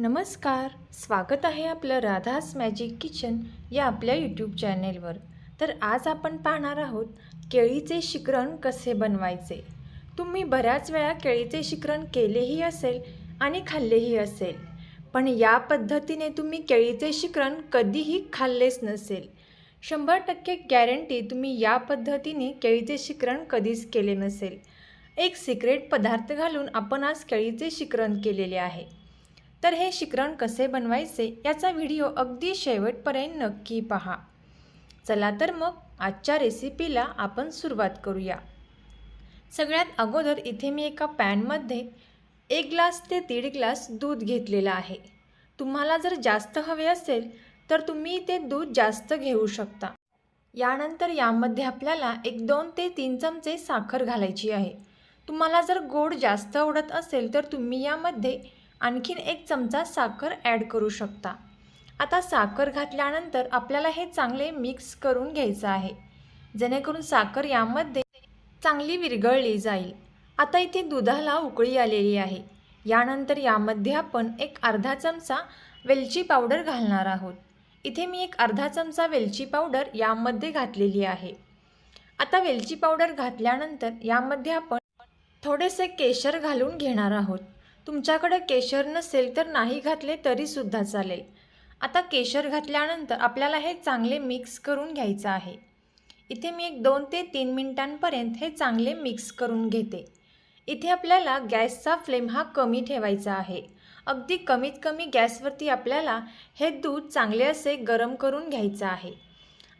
नमस्कार स्वागत आहे आपलं राधास मॅजिक किचन या आपल्या यूट्यूब चॅनेलवर तर आज आपण पाहणार आहोत केळीचे शिकरण कसे बनवायचे? तुम्ही बऱ्याच वेळा केळीचे शिकरण केलेही असेल आणि खाल्लेही असेल पण या पद्धतीने तुम्ही केळीचे शिकरण कधीही खाल्लेच नसेल. शंभर टक्के गॅरंटी तुम्ही या पद्धतीने केळीचे शिकरण कधीच केले नसेल. एक सिक्रेट पदार्थ घालून आपण आज केळीचे शिकरण केलेले आहे. तर हे शिकरण कसे बनवायचे याचा व्हिडिओ अगदी शेवटपर्यंत नक्की पहा. चला तर मग आजच्या रेसिपीला आपण सुरुवात करूया. सगळ्यात अगोदर इथे मी एका पॅनमध्ये एक ग्लास ते दीड ग्लास दूध घेतलेलं आहे. तुम्हाला जर जास्त हवे असेल तर तुम्ही ते दूध जास्त घेऊ शकता. यानंतर यामध्ये आपल्याला एक दोन ते तीन चमचे साखर घालायची आहे. तुम्हाला जर गोड जास्त आवडत असेल तर तुम्ही यामध्ये आणखीन एक चमचा साखर ॲड करू शकता. आता साखर घातल्यानंतर आपल्याला हे चांगले मिक्स करून घ्यायचं आहे. जेणेकरून साखर यामध्ये चांगली विरघळली जाईल. आता इथे दुधाला उकळी आलेली आहे. यानंतर यामध्ये आपण एक अर्धा चमचा वेलची पावडर घालणार आहोत. इथे मी एक अर्धा चमचा वेलची पावडर यामध्ये घातलेली आहे. आता वेलची पावडर घातल्यानंतर यामध्ये आपण थोडेसे केशर घालून घेणार आहोत. तुमच्याकडे केशर नसेल तर नाही घातले तरीसुद्धा चालेल. आता केशर घातल्यानंतर आपल्याला हे चांगले मिक्स करून घ्यायचं आहे. इथे मी एक दोन ते तीन मिनटांपर्यंत हे चांगले मिक्स करून घेते. इथे आपल्याला गॅसचा फ्लेम हा कमी ठेवायचा आहे. अगदी कमीत कमी गॅसवरती आपल्याला हे दूध चांगले असे गरम करून घ्यायचं आहे.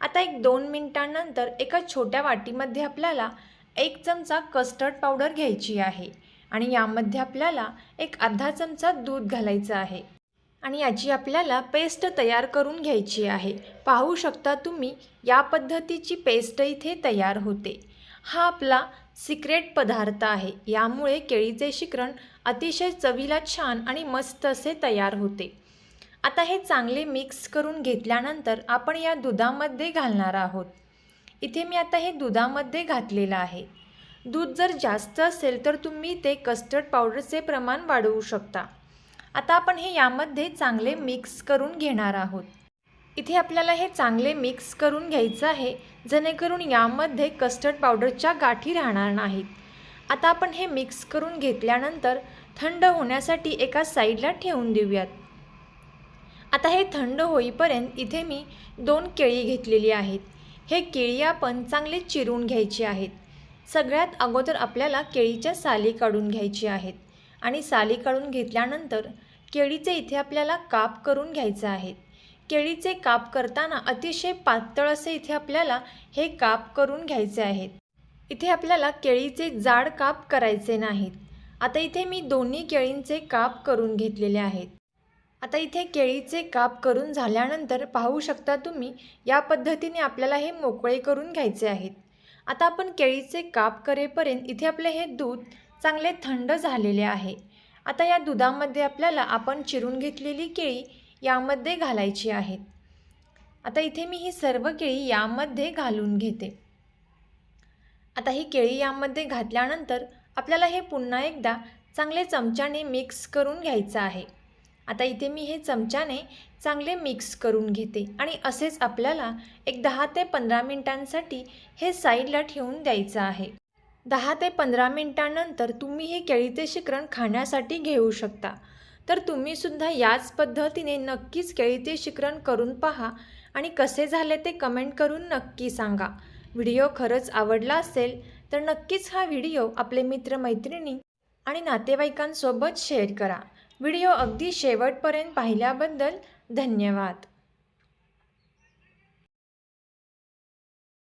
आता एक दोन मिनटांनंतर एका छोट्या वाटीमध्ये आपल्याला एक चमचा कस्टर्ड पावडर घ्यायची आहे. आणि यामध्ये आपल्याला एक अर्धा चमचा दूध घालायचं आहे. आणि याची आपल्याला पेस्ट तयार करून घ्यायची आहे. पाहू शकता तुम्ही या पद्धतीची पेस्ट इथे तयार होते. हा आपला सिक्रेट पदार्थ आहे. यामुळे केळीचे शिकरण अतिशय चवीला छान आणि मस्त असे तयार होते. आता हे चांगले मिक्स करून घेतल्यानंतर आपण या दुधामध्ये घालणार आहोत. इथे मी आता हे दुधामध्ये घातलेलं आहे. दूध जर जास्त असेल तर तुम्ही ते कस्टर्ड पावडरचे प्रमाण वाढवू शकता. आता आपण हे यामध्ये चांगले मिक्स करून घेणार आहोत. इथे आपल्याला हे चांगले मिक्स करून घ्यायचं आहे जेणेकरून यामध्ये कस्टर्ड पावडरच्या गाठी राहणार नाहीत. आता आपण हे मिक्स करून घेतल्यानंतर थंड होण्यासाठी एका साईडला ठेवून देऊयात. आता हे थंड होईपर्यंत इथे मी दोन केळी घेतलेली आहेत. हे केळी आपण चांगले चिरून घ्यायची आहेत. सगळ्यात अगोदर आपल्याला केळीच्या साली काढून घ्यायची आहेत. आणि साली काढून घेतल्यानंतर केळीचे इथे आपल्याला काप करून घ्यायचे आहेत केळीचे काप करताना अतिशय पातळ असे इथे आपल्याला हे काप करून घ्यायचे आहेत. इथे आपल्याला केळीचे जाड काप करायचे नाहीत. आता इथे मी दोन्ही केळींचे काप करून घेतलेले आहेत. आता इथे केळीचे काप करून झाल्यानंतर पाहू शकता तुम्ही या पद्धतीने आपल्याला हे मोकळे करून घ्यायचे आहेत. आता आपण केळीचे काप करेपर्यंत इथे आपले हे दूध चांगले थंड झालेले आहे. आता या दुधामध्ये आपल्याला आपण चिरून घेतलेली केळी यामध्ये घालायची आहेत आता इथे मी ही सर्व केळी यामध्ये घालून घेते. आता ही केळी यामध्ये घातल्यानंतर आपल्याला हे पुन्हा एकदा चांगले चमच्याने मिक्स करून घ्यायचं आहे. आता इथे मी हे चमच्याने चांगले मिक्स करून घेते आणि असेच आपल्याला एक दहा ते पंधरा मिनटांसाठी हे साईडला ठेवून द्यायचं आहे. दहा ते पंधरा मिनटांनंतर तुम्ही हे केळीचे शिकरण खाण्यासाठी घेऊ शकता. तर तुम्हीसुद्धा याच पद्धतीने नक्कीच केळीचे शिकरण करून पहा आणि कसे झाले ते कमेंट करून नक्की सांगा. व्हिडिओ खरंच आवडला असेल तर नक्कीच हा व्हिडिओ आपले मित्रमैत्रिणी आणि नातेवाईकांसोबत शेअर करा. व्हिडिओ अगदी शेवटपर्यंत पाहिल्याबद्दल धन्यवाद.